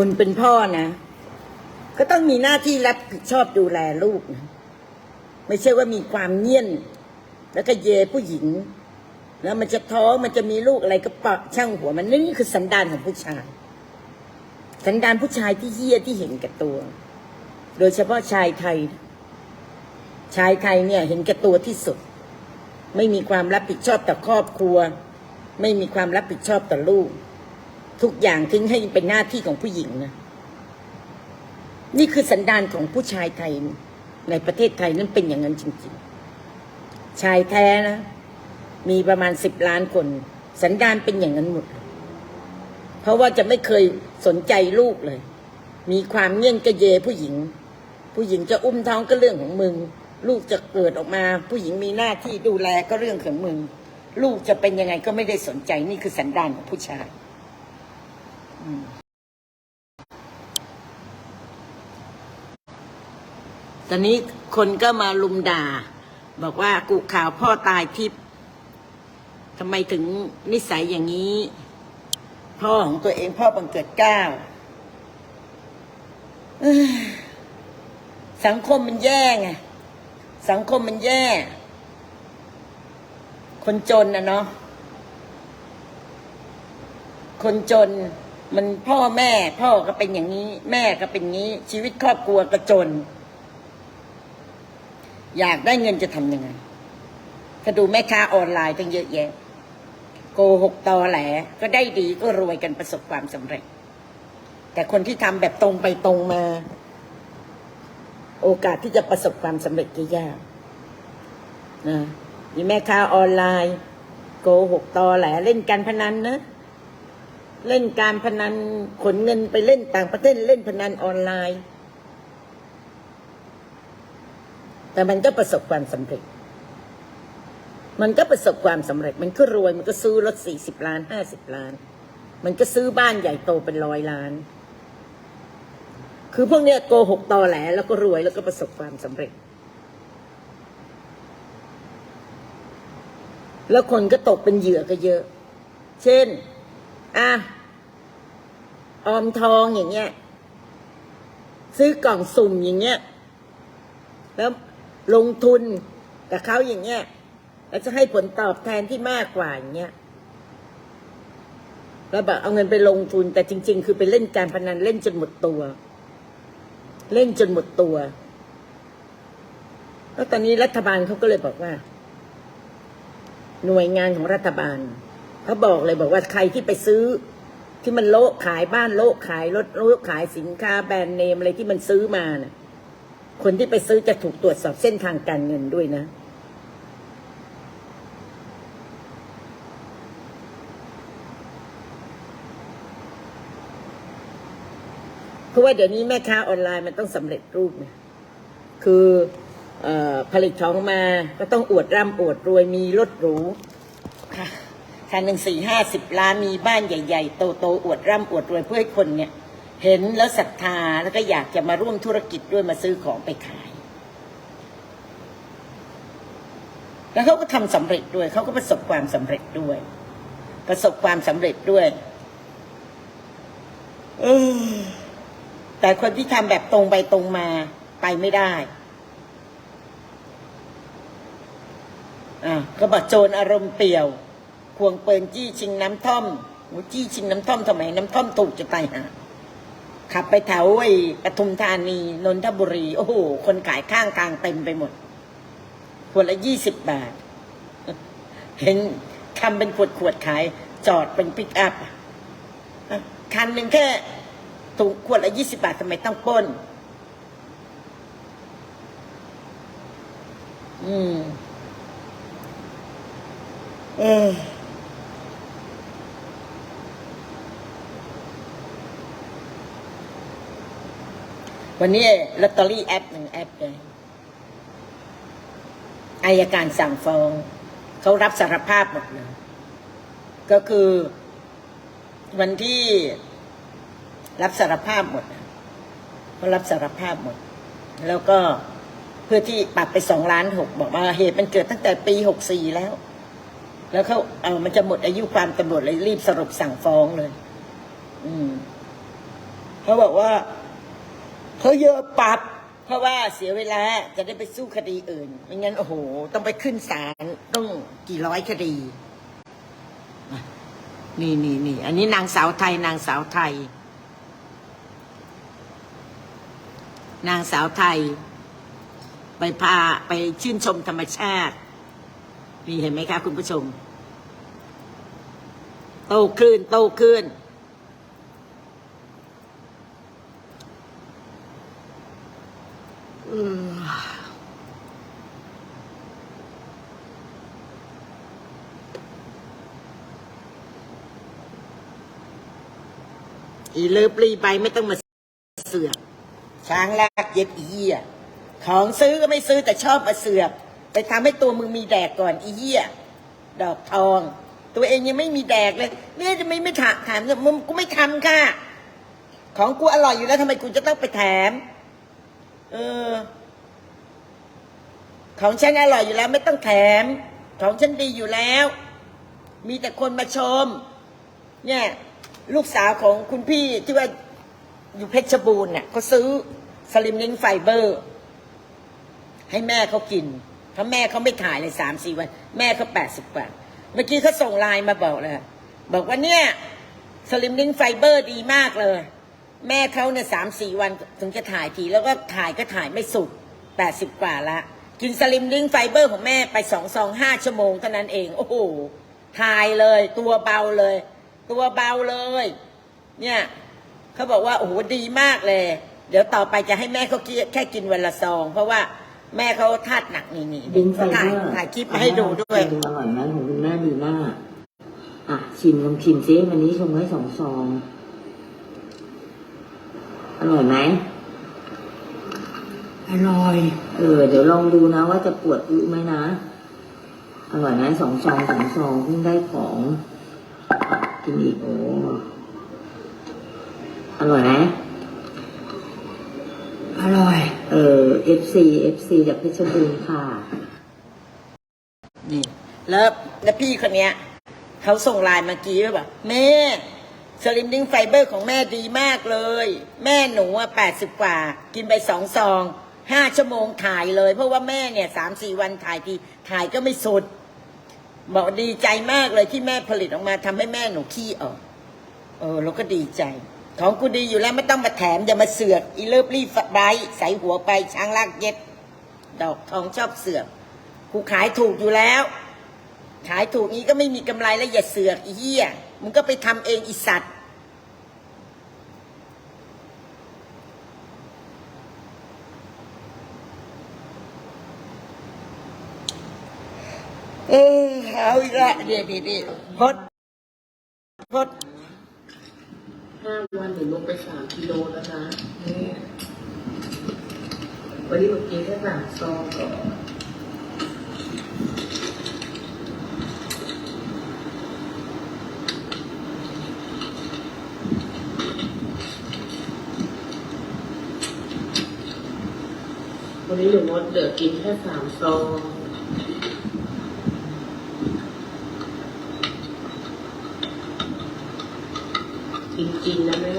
คุณเป็นพ่อนะ ก็ต้องมีหน้าที่รับผิดชอบดูแลลูกนะไม่ใช่ว่ามีความเงี่ยน แล้วก็เยผู้หญิง แล้วมันจะท้องมันจะมีลูกอะไรก็ปะช่างหัวมันนี่คือสันดานของผู้ชาย สันดานผู้ชายที่เหี้ยที่เห็นแก่ตัว โดยเฉพาะชายไทย ชายไทยเนี่ย เห็นแก่ตัวที่สุด ไม่มีความรับผิดชอบต่อครอบครัว ไม่มีความรับผิดชอบต่อลูก ทุกอย่างทิ้งให้เป็นหน้าที่ของผู้หญิงนะนี่คือสันดานของผู้ชายไทยในประเทศไทยนั้นเป็นอย่างนั้นจริง ๆ ชายแท้นะ มีประมาณสิบล้านคน สันดานเป็นอย่างนั้นหมด เพราะว่าจะไม่เคยสนใจลูกเลย มีความเงี่ยงกระเยผู้หญิง ผู้หญิงจะอุ้มท้องก็เรื่องของมึง ลูกจะเกิดออกมา ผู้หญิงมีหน้าที่ดูแลก็เรื่องของมึง ลูกจะเป็นยังไงก็ไม่ได้สนใจนี่คือสันดานของผู้ชาย ตอนนี้คนก็มาลุมด่า บอกว่ากุข่าวพ่อตายทิพย์ทำไมถึงนิสัยอย่างนี้ พ่อของตัวเองพ่อบังเกิดเก้าเอ้ยสังคมมันแย่ไงสังคมมันแย่ คนจนนะเนาะคนจน มันพ่อแม่ พ่อก็เป็นอย่างนี้ แม่ก็เป็นงี้ ชีวิตครอบครัวก็จน อยากได้เงินจะทำยังไงถ้าดูแม่ค้าออนไลน์ตั้งเยอะแยะ โกหกตอแหล ก็ได้ดีก็รวยกันประสบความสำเร็จ แต่คนที่ทำแบบตรงไปตรงมา โอกาสที่จะประสบความสำเร็จก็ยากนะมีแม่ค้าออนไลน์ โกหกตอแหลเล่นการพนันนะ เล่นการพนันขนเงินไปเล่นต่างประเทศเล่นพนันออนไลน์ แต่มันก็ประสบความสำเร็จ มันก็ประสบความสำเร็จ มันก็รวยมันก็ซื้อรถสี่สิบล้านห้าสิบล้าน มันก็ซื้อบ้านใหญ่โตเป็นร้อยล้าน คือพวกเนี้ยโกหกตอแหลแล้วก็รวยแล้วก็ประสบความสำเร็จ แล้วคนก็ตกเป็นเหยื่อก็เยอะ เช่น อะออมทองอย่างเงี้ย ซื้อกล่องสุ่มอย่างเงี้ย แล้วลงทุนกับเขาอย่างเงี้ย แล้วจะให้ผลตอบแทนที่มากกว่าอย่างเงี้ยแล้วแบบเอาเงินไปลงทุน แต่จริง ๆ คือไปเล่นการพนันเล่นจนหมดตัว เล่นจนหมดตัว แล้วตอนนี้รัฐบาลเขาก็เลยบอกว่า หน่วยงานของรัฐบาล เขาบอกเลยบอกว่าใครที่ไปซื้อ ที่มันโละขายบ้านโละขายรถโละขายสินค้าแบรนด์เนมอะไรที่มันซื้อมาน่ะ คนที่ไปซื้อจะถูกตรวจสอบเส้นทางการเงินด้วยนะเพราะว่าเดี๋ยวนี้แม่ค้าออนไลน์มันต้องสำเร็จรูปนะคืออผลิตของมาก็ต้องอวดร่ำอวดรวยมีรถหรูค่ะ คันหนึ่งสี่ห้าสิบล้านมีบ้านใหญ่ ๆ โตๆอวดร่ำอวดรวยเพื่อให้คนเนี่ยเห็นแล้วศรัทธาแล้วก็อยากจะมาร่วมธุรกิจด้วยมาซื้อของไปขาย แล้วเขาก็ทำสำเร็จด้วยเขาก็ประสบความสำเร็จด้วย ประสบความสำเร็จด้วยเออแต่คนที่ทำแบบตรงไปตรงมาไปไม่ได้อะเขาบอกโจรอารมณ์เปี่ยว ควงปืนจี้ชิงน้ำท่อมโอ้จี้ชิงน้ำท่อมทำไมน้ำท่อมถูกจะตายหาขับไปแถวไอ้ปทุมธานีนนทบุรี โอ้โห คนขายข้างกลางเต็มไปหมดขวดละยี่สิบบาท เห็นทำเป็นขวดขวดขาย จอดเป็นปิกอัพคันหนึ่งแค่ถุงขวดละยี่สิบาททำไมต้องป้น อืม เออ วันนี้ลอตเตอรี่แอปหนึ่งแอปเลยอายการสั่งฟ้องเขารับสารภาพหมดเลย ก็คือ วันที่รับสารภาพหมดอะเขารับสารภาพหมด แล้วก็เพื่อที่ปรับไปสองล้านหกบอกว่าเหตุมันเกิดตั้งแต่ปีหกสี่แล้ว แล้วเขาเอามันจะหมดอายุความตำรวจเลยรีบสรุปสั่งฟ้องเลย อืมเขาบอกว่า เขาเยอะปรับเพราะว่าเสียเวลาจะได้ไปสู้คดีอื่นไม่งั้นโอ้โห ต้องไปขึ้นศาลต้องกี่ร้อยคดี นี่นี่นี่อันนี้นางสาวไทย นางสาวไทย นางสาวไทย ไปพาไปชื่นชมธรรมชาติ นี่เห็นไหมคะคุณผู้ชม โตขึ้น โตขึ้น อีเลิฟรีไปไม่ต้องมาเสือกช้างลากเย็บอีเหี้ยของซื้อก็ไม่ซื้อแต่ชอบมาเสือกไปทำให้ตัวมึงมีแดกก่อนอีเหี้ยดอกทอง ตัวเองยังไม่มีแดกเลย เนี่ยจะไม่ไม่ถามถามมึงกูไม่ทำค่ะ ของกูอร่อยอยู่แล้วทำไมกูจะต้องไปแถม เออ ของฉันอร่อยอยู่แล้ว ไม่ต้องแถม ของฉันดีอยู่แล้ว มีแต่คนมาชม เนี่ย ลูกสาวของคุณพี่ที่ว่าอยู่เพชรบูรณ์เนี่ยเขาซื้อสลิมลิงไฟเบอร์ ให้แม่เขากินเพราะแม่เขาไม่ถ่ายเลยสามสี่วัน แม่เขาแปดสิบกว่าเมื่อกี้เขาส่งไลน์มาบอกเลย บอกว่าเนี่ย สลิมลิงไฟเบอร์ดีมากเลย แม่เขาเนี่ยสามสี่วันถึงจะถ่ายที แล้วก็ถ่ายก็ถ่ายไม่สุดแปดสิบกว่าละ กินสลิมลิงไฟเบอร์ของแม่ไปสองซองห้าชั่วโมงเท่านั้นเอง โอ้โหถ่ายเลย ตัวเบาเลย ตัวเบาเลย เนี่ยเขาบอกว่าโอ้โหดีมากเลย เดี๋ยวต่อไปจะให้แม่เขากินแค่กินวันละซอง เพราะว่าแม่เขาธาตุหนักนี่นี่บินไฟถ่ายเบอร์ถ่ายคลิปมาให้ดูด้วยชิมอร่อยไหมของคุณแม่ดีมากอะชิมลองชิมซิวันนี้ชงไว้สองซอง อร่อยไหมอร่อย เออ เดี๋ยวลองดูนะว่าจะปวดอึไหมนะ อร่อยไหมสองซองสองซองเพิ่งได้ของ กินอีกโอ้อร่อยไหมอร่อย เออ FC FC จากเพชรบูรณ์ค่ะ นี่ แล้วแล้วพี่คนเนี้ยเขาส่งไลน์เมื่อกี้ว่าแบบแม่ สลิมดิ้งไฟเบอร์ของแม่ดีมากเลย แม่หนูอะแปดสิบกว่า กินไปสองซองห้าชั่วโมงถ่ายเลย เพราะว่าแม่เนี่ยสามสี่วันถ่ายทีถ่ายก็ไม่สุด บอกดีใจมากเลยที่แม่ผลิตออกมาทำให้แม่หนูขี้ออก เออ เราก็ดีใจ ของกูดีอยู่แล้วไม่ต้องมาแถมอย่ามาเสือกอีเลิฟรีไบรท์ใส่หัวไปช้างลากเย็ด ดอกทองชอบเสือกกูขายถูกอยู่แล้ว ขายถูกนี้ก็ไม่มีกำไรแล้วอย่าเสือกอีเหี้ย มึงก็ไปทำเองอีสัตว์เออเอาอีกละเดี๋ยวเดี๋ยวพดพดห้าวันหนูลงไปสามกิโลแล้วนะนี่วันนี้เมื่อกี้แค่สามซองก่อน วันนี้หนูงดเหลือกินแค่สามซองจริงๆนะแม่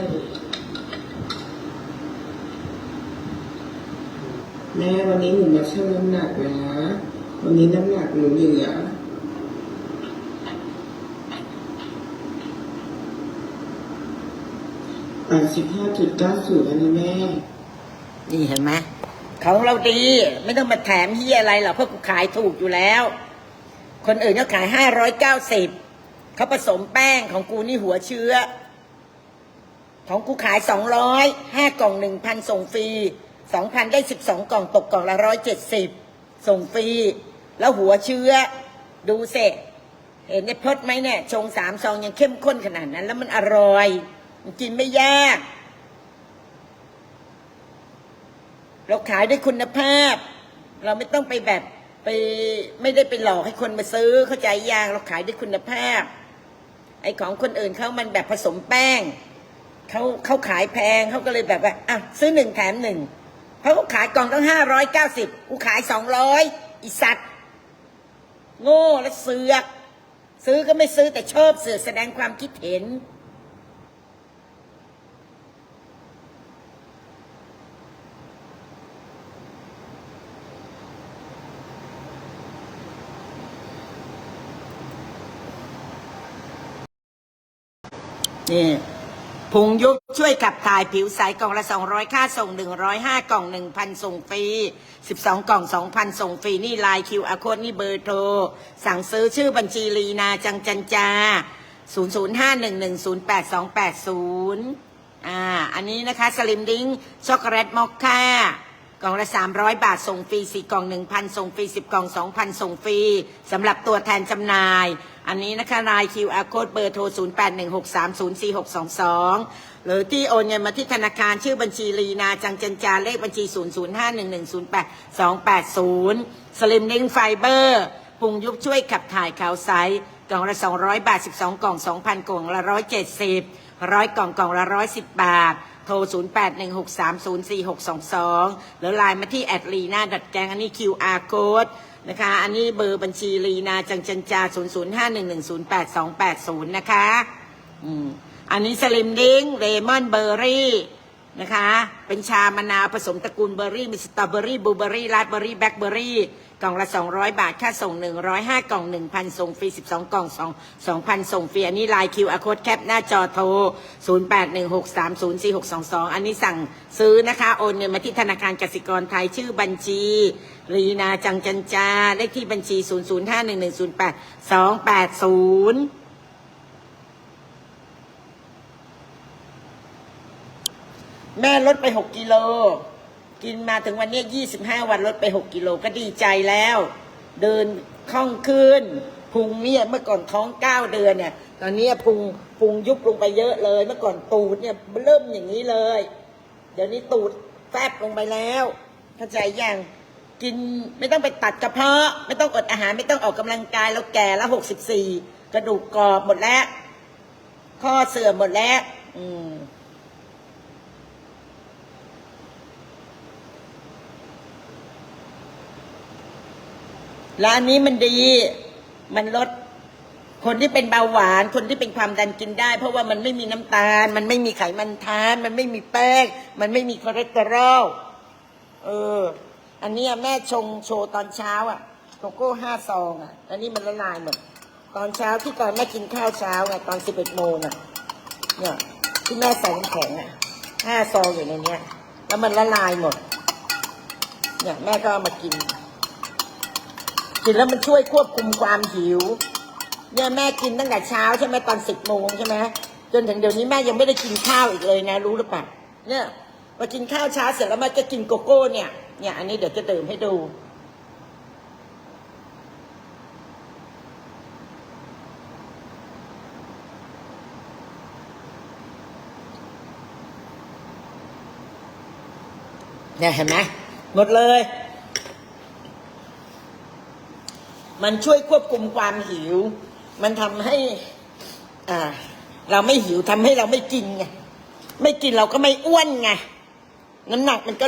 แม่วันนี้หนูมาชั่งน้ำหนักนะวันนี้น้ำหนักหนูเหลือแปดสิบห้าจุดเก้าศูนย์อันนี้แม่ นี่เห็นไหม ของเราดีไม่ต้องมาแถมเฮียอะไรหรอกเพราะกูขายถูกอยู่แล้ว คนอื่นเขาขายห้าร้อยเก้าสิบเขาผสมแป้งของกูนี่หัวเชื้อ ของกูขายสองร้อยห้ากล่องหนึ่งพันส่งฟรีสองพันได้สิบสองกล่องตกกล่องละร้อยเจ็ดสิบส่งฟรี แล้วหัวเชื้อ ดูเสร็จเห็นในพดไหมเนี่ยชงสามซองยังเข้มข้นขนาดนั้น แล้วมันอร่อย มันกินไม่ยาก เราขายได้คุณภาพ เราไม่ต้องไปแบบไปไม่ได้ไปหลอกให้คนมาซื้อเข้าใจยังเราขายได้คุณภาพ ไอ้ของคนอื่นเขามันแบบผสมแป้งเขาเขาขายแพงเขาก็เลยแบบว่าอะซื้อหนึ่งแถมหนึ่งเขาก็ขายกล่องตั้งห้าร้อยเก้าสิบกูขายสองร้อยอีสัตว์ โง่และเสือก ซื้อก็ไม่ซื้อแต่ชอบเสือกแสดงความคิดเห็น นี่พุงยุบช่วยขับถ่ายผิวใสกล่องละ 200 ค่าส่ง 105 กล่อง 1,000 ส่งฟรี 12 กล่อง 2,000 ส่งฟรี นี่ไลน์คิวอาโคดนี่เบอร์โทร สั่งซื้อชื่อบัญชีลีนาจังจันจา 00511088280 อ่า อันนี้นะคะ สลิมดิ้งช็อกโกแลตมอคค่า กล่องละ 300 บาทส่งฟรี4กล่อง 1,000 ส่งฟรี 10 กล่อง 2,000 ส่งฟรีสำหรับตัวแทนจำหน่าย อันนี้นะคะราย QR code เบอร์โทร 0816304622 หรือที่โอนเงินมาที่ธนาคารชื่อบัญชีลีนาจังจันจาเลขบัญชี 0051108280 สลิมดิ้งไฟเบอร์พุงยุบช่วยขับถ่ายขาวใสกล่องละ 200 บาท 12 กล่อง 2,000 กล่องละ 170 ร้อยกล่องกล่องละร้อยสิบบาท โทร 0816304622 หรือไลน์มาที่แอดลีนาดัดแกงอันนี้ QR code นะคะ อันนี้เบอร์บัญชีลีนาจังจันจา 00511088280 นะคะ อืม อันนี้สลิมดิ้งเลมอนเบอร์รี่ นะคะ เป็นชามะนาวผสมตระกูลเบอร์รี่ มีสตรอเบอร์รี่บลูเบอร์รี่ราสเบอร์รี่แบล็คเบอร์รี่ กล่องละ 200 บาท ค่าส่ง 105 กล่อง 1,000 ส่งฟรี 12 กล่อง 2 2,000 ส่งฟรี อันนี้ไลน์คิวอาโค้ดแคปหน้าจอโทร 0816304622 อันนี้สั่งซื้อนะคะ โอนเงินมาที่ธนาคารกสิกรไทย ชื่อบัญชีรีนาจังจันจา เลขที่บัญชี 00511088280 แม่ลดไปหกกิโล กินมาถึงวันนี้ยี่สิบห้าวันลดไปหกกิโลก็ดีใจแล้ว เดินคล่องขึ้นพุงเนี่ยเมื่อก่อนท้องเก้าเดือนเนี่ย ตอนนี้พุงพุงยุบลงไปเยอะเลย เมื่อก่อนตูดเนี่ยเริ่มอย่างนี้เลย เดี๋ยวนี้ตูดแฟบลงไปแล้วเข้าใจยังกินไม่ต้องไปตัดกระเพาะ ไม่ต้องอดอาหารไม่ต้องออกกำลังกายแล้วแก่แล้วหกสิบสี่กระดูกกรอบหมดแล้ว ข้อเสื่อมหมดแล้ว อืม แล้วอันนี้มันดี มันลดคนที่เป็นเบาหวาน คนที่เป็นความดันกินได้ เพราะว่ามันไม่มีน้ำตาล มันไม่มีไขมันทาน มันไม่มีแป้ง มันไม่มีคอเลสเตอรอล เออ อันนี้แม่ชงโชว์ตอนเช้า อะโกโก้ห้าซองอะ อันนี้มันละลายหมด ตอนเช้าที่ตอนแม่กินข้าวเช้าไงตอนสิบเอ็ดโมงอะ เนี่ยที่แม่ใส่น้ำแข็งอะห้าซองอยู่ในเนี้ย แล้วมันละลายหมด เนี่ยแม่ก็เอามากิน กินแล้วมันช่วยควบคุมความหิว เนี่ยแม่กินตั้งแต่เช้าใช่ไหมตอนสิบโมงใช่ไหมจนถึงเดี๋ยวนี้แม่ยังไม่ได้กินข้าวอีกเลยนะ รู้หรือเปล่าเนี่ยพอกินข้าวเช้าเสร็จแล้วแม่จะกินโกโก้เนี่ยเนี่ยอันนี้เดี๋ยวจะดื่มให้ดูเนี่ยเห็นไหมหมดเลย มันช่วยควบคุมความหิว มันทำให้อ่าเราไม่หิวทำให้เราไม่กินไงไม่กินเราก็ไม่อ้วนไงน้ำหนักมันก็